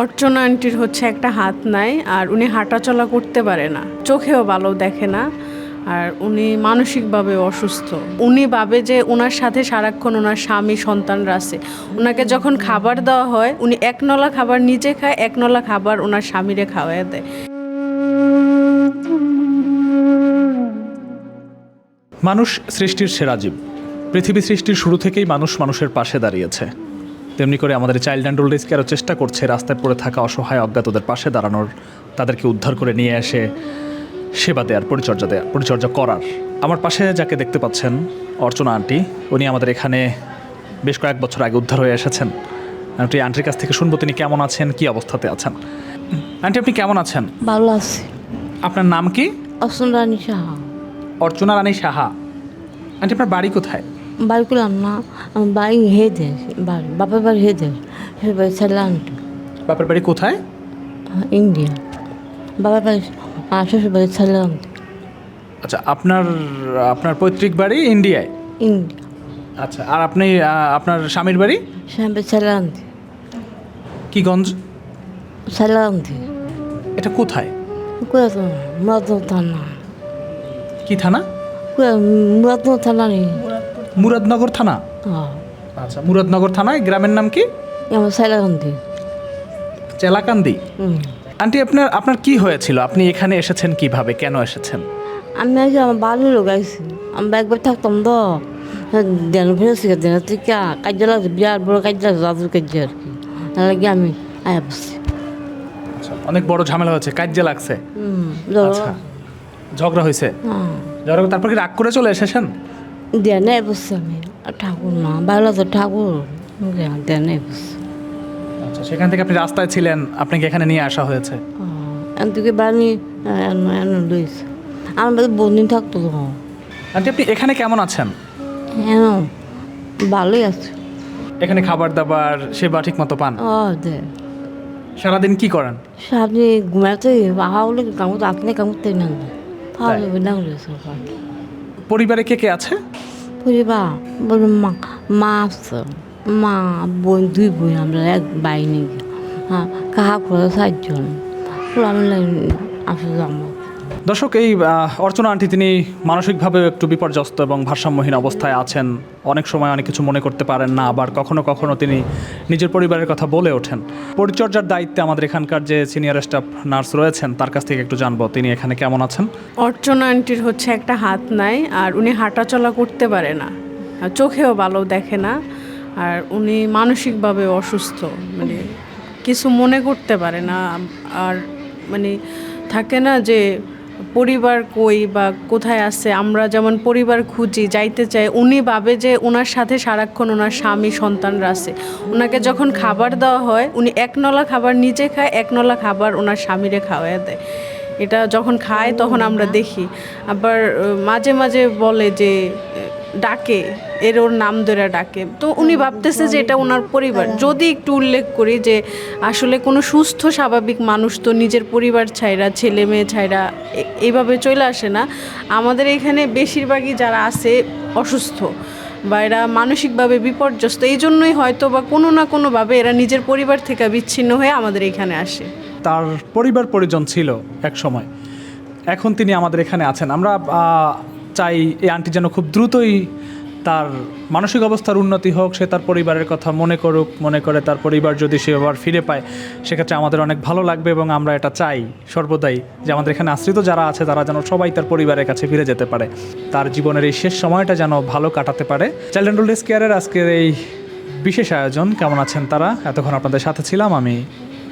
অর্চনা আন্টির হচ্ছে একটা হাত নাই, আর উনি হাঁটাচলা করতে পারে না। চোখেও ভালো দেখে না, আর উনি মানসিকভাবে অসুস্থ। উনি ভাবে যে ওনার সাথে সারাক্ষণ ওনার স্বামী সন্তানরা আছে। ওনাকে যখন খাবার দেওয়া হয়, উনি এক নলা খাবার নিজে খায়, এক নলা খাবার ওনার স্বামীরে খাওয়ায় দেয়। মানুষ সৃষ্টির সেরা জীব। পৃথিবী সৃষ্টির শুরু থেকেই মানুষ মানুষের পাশে দাঁড়িয়েছে। তেমনি করে আমাদের চাইল্ড অ্যান্ড ওল্ড এজকে আরও চেষ্টা করছে রাস্তায় পড়ে থাকা অসহায় অজ্ঞাতদের পাশে দাঁড়ানোর তাদেরকে উদ্ধার করে নিয়ে এসে সেবা দেওয়ার পরিচর্যা দেওয়ার পরিচর্যা করার। আমার পাশে যাকে দেখতে পাচ্ছেন অর্চনা আন্টি উনি আমাদের এখানে বেশ কয়েক বছর আগে উদ্ধার হয়ে এসেছেন। আন্টি আন্টির কাছ থেকে শুনব তিনি কেমন আছেন কি অবস্থাতে আছেন? আন্টি আপনি কেমন আছেন? ভালো আছি। আপনার নাম কি? অসুন রানী সাহা। অর্চনা রানী সাহা। আন্টি আপনার বাড়ি কোথায়? বাড়ি করলাম না আমার বাড়ি হেদে বাড়ি বাপের বাড়ি হেদে বাড়ি সাইলান্ট বাপের বাড়ি কোথায়? ইন্ডিয়া। বাবার বাড়ি আর শ্বশুর বাড়ি সাইলান্ট আচ্ছা আপনার আপনার পৈতৃক বাড়ি ইন্ডিয়ায়? ইন্ডিয়া। আচ্ছা আর আপনি আপনার স্বামীর বাড়ি? সামনে সাইলান্ট কি গঞ্জ? সাইলান্ট এটা কোথায়? কোয়া তো মুরাদ থানা। কি থানা? কোয়া থানা নেই। মুরাদনগর থানা? হ্যাঁ। আচ্ছা মুরাদনগর থানায় গ্রামের নাম কি? আমার চেলাকান্দি হুম। আন্টি আপনার আপনার কি হয়েছিল? আপনি এখানে এসেছেন কীভাবে? কেন এসেছেন? আমি আগে আমার বাড়ি লোক আইসি আমি একবার থাকতাম তো। দেন ফেরেছি দেন থেকে কাজ লাগছে বিরাট বড় কাজ লাগছে দাদুর কাজ আর কি। লাগে আমি আয়া বসছি আচ্ছা অনেক বড় ঝামেলা হয়েছে কাজ্যে লাগছে। আচ্ছা ঝগড়া হয়েছে হ্যাঁ। ঝগড়া তারপর কি রাগ করে চলে এসেছেন? দেনে বসছি আমি। ঠাকুর না ভালো তো ঠাকুর। দেনে বসছি আচ্ছা সেখান থেকে আপনি রাস্তায় ছিলেন আপনাকে এখানে নিয়ে আসা হয়েছে। এন থেকে বানি লইছে। আমার বন্দিন থাকতো আন্টি আপনি এখানে কেমন আছেন? হ্যাঁ ভালোই আছে। এখানে খাবার দাবার সেবা ঠিক মতো পান? ও দে। সারাদিন কি করেন? সামনে ঘুমাতে বাহাগুলো কামড় আপনি কামড়তে না? ভালো না পরিবারে কে কে আছে? পরিবার বলে মা মা আছে, মা, বোন, দুই বোন, আমরা এক বাই নাকি হ্যাঁ কাহা করে চারজন। আমি আসলে দর্শক, এই অর্চনা আন্টি, তিনি মানসিকভাবে একটু বিপর্যস্ত এবং ভারসাম্যহীন অবস্থায় আছেন। অনেক সময় অনেক কিছু মনে করতে পারেন না, আবার কখনো কখনো তিনি নিজের পরিবারের কথা বলে ওঠেন। পরিচর্যার দায়িত্বে আমাদের এখানকার যে সিনিয়র স্টাফ নার্স রয়েছেন, তার কাছ থেকে একটু জানব, তিনি এখানে কেমন আছেন? অর্চনা আন্টির হচ্ছে একটা হাত নাই, আর উনি হাঁটাচলা করতে পারে না। চোখেও ভালো দেখে না, আর উনি মানসিকভাবে অসুস্থ মানে কিছু মনে করতে পারে না, আর মানে থাকে না যে পরিবার কই বা কোথায় আছে, আমরা যেমন পরিবার খুঁজি, যাইতে চাই, উনি ভাবে যে ওনার সাথে সারাক্ষণ ওনার স্বামী সন্তানরা আছে। ওনাকে যখন খাবার দেওয়া হয়, উনি এক নলা খাবার নিজে খায়, এক নলা খাবার ওনার স্বামীরে খাওয়াই দেয়। এটা যখন খায়, তখন আমরা দেখি। আবার মাঝে মাঝে বলে যে ডাকে, এর ওর নাম ধরে ডাকে। তো উনি ভাবতেছে যে এটা ওনার পরিবার। যদি একটু উল্লেখ করি যে আসলে কোনো সুস্থ, স্বাভাবিক মানুষ তো নিজের পরিবার ছাইরা ছেলে মেয়ে ছাইরা এইভাবে চলে আসে না। আমাদের এখানে বেশিরভাগই যারা আছে অসুস্থ বা এরা মানসিকভাবে বিপর্যস্ত, এই জন্যই হয়তো বা কোনো না কোনোভাবে এরা নিজের পরিবার থেকে বিচ্ছিন্ন হয়ে আমাদের এখানে আসে। তার পরিবার পরিজন ছিল এক সময়। এখন তিনি আমাদের এখানে আছেন। আমরা চাই এই আন্টি যেন খুব দ্রুতই তার মানসিক অবস্থার উন্নতি হোক, সে তার পরিবারের কথা মনে করুক, মনে করে তার পরিবার যদি সে আবার ফিরে পায়, সেক্ষেত্রে আমাদের অনেক ভালো লাগবে এবং আমরা এটা চাই সর্বদাই যে আমাদের এখানে আশ্রিত যারা আছে, তারা যেন সবাই তার পরিবারের কাছে ফিরে যেতে পারে। তার জীবনের এই শেষ সময়টা যেন ভালো কাটাতে পারে। চাইল্ড অ্যান্ড ওল্ড কেয়ারের আজকের এই বিশেষ আয়োজন, কেমন আছেন তারা? এতক্ষণ আপনাদের সাথে ছিলাম আমি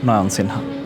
নয়ন সিনহা।